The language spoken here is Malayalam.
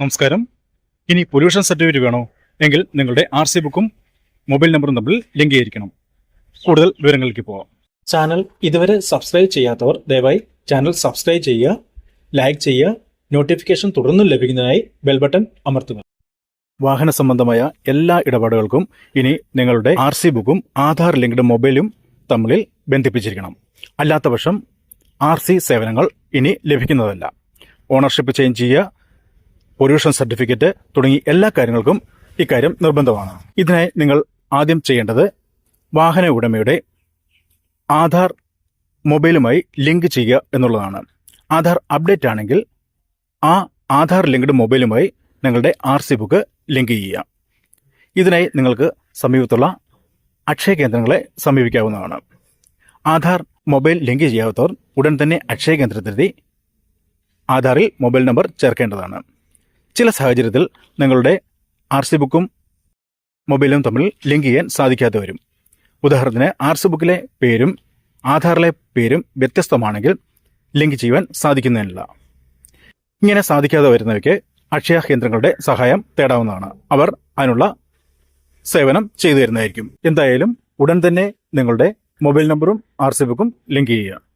നമസ്കാരം. ഇനി പൊല്യൂഷൻ സർട്ടിഫിക്കറ്റ് വേണോ? എങ്കിൽ നിങ്ങളുടെ ആർ സി ബുക്കും മൊബൈൽ നമ്പറും തമ്മിൽ ലിങ്ക് ചെയ്തിരിക്കണം കൂടുതൽ വിവരങ്ങളിലേക്ക് പോവാം. ചാനൽ ഇതുവരെ സബ്സ്ക്രൈബ് ചെയ്യാത്തവർ ദയവായി ചാനൽ സബ്സ്ക്രൈബ് ചെയ്യുക ലൈക്ക് ചെയ്യുക നോട്ടിഫിക്കേഷൻ തുടർന്നും ലഭിക്കുന്നതിനായി ബെൽ ബട്ടൺ അമർത്തുക. വാഹന സംബന്ധമായ എല്ലാ ഇടപാടുകൾക്കും ഇനി നിങ്ങളുടെ ആർ സി ബുക്കും ആധാർ ലിങ്ക്ഡ് മൊബൈലും തമ്മിൽ ബന്ധിപ്പിച്ചിരിക്കണം. അല്ലാത്ത പക്ഷം ആർ സി സേവനങ്ങൾ ഇനി ലഭിക്കുന്നതല്ല. ഓണർഷിപ്പ് ചേഞ്ച് ചെയ്യുക പൊല്യൂഷൻ സർട്ടിഫിക്കറ്റ് തുടങ്ങി എല്ലാ കാര്യങ്ങൾക്കും ഇക്കാര്യം നിർബന്ധമാണ്. ഇതിനായി നിങ്ങൾ ആദ്യം ചെയ്യേണ്ടത് വാഹന ഉടമയുടെ ആധാർ മൊബൈലുമായി ലിങ്ക് ചെയ്യുക എന്നുള്ളതാണ്. ആധാർ അപ്ഡേറ്റ് ആണെങ്കിൽ ആ ആധാർ ലിങ്ക്ഡ് മൊബൈലുമായി നിങ്ങളുടെ ആർ സി ബുക്ക് ലിങ്ക് ചെയ്യുക. ഇതിനായി നിങ്ങൾക്ക് സമീപത്തുള്ള അക്ഷയ കേന്ദ്രങ്ങളെ സമീപിക്കാവുന്നതാണ്. ആധാർ മൊബൈൽ ലിങ്ക് ചെയ്യാത്തവർ ഉടൻ തന്നെ അക്ഷയ കേന്ദ്രത്തിലെത്തി ആധാറിൽ മൊബൈൽ നമ്പർ ചേർക്കേണ്ടതാണ്. ചില സാഹചര്യത്തിൽ നിങ്ങളുടെ ആർ സി ബുക്കും മൊബൈലും തമ്മിൽ ലിങ്ക് ചെയ്യാൻ സാധിക്കാതെ വരും ഉദാഹരണത്തിന് ആർ സി ബുക്കിലെ പേരും ആധാറിലെ പേരും വ്യത്യസ്തമാണെങ്കിൽ ലിങ്ക് ചെയ്യുവാൻ സാധിക്കുന്നതിനില്ല ഇങ്ങനെ സാധിക്കാതെ വരുന്നവയ്ക്ക് അക്ഷയ കേന്ദ്രങ്ങളുടെ സഹായം തേടാവുന്നതാണ്. അവർ അതിനുള്ള സേവനം ചെയ്തു തരുന്നതായിരിക്കും. എന്തായാലും ഉടൻ തന്നെ നിങ്ങളുടെ മൊബൈൽ നമ്പറും ആർ സി ബുക്കും ലിങ്ക് ചെയ്യുക.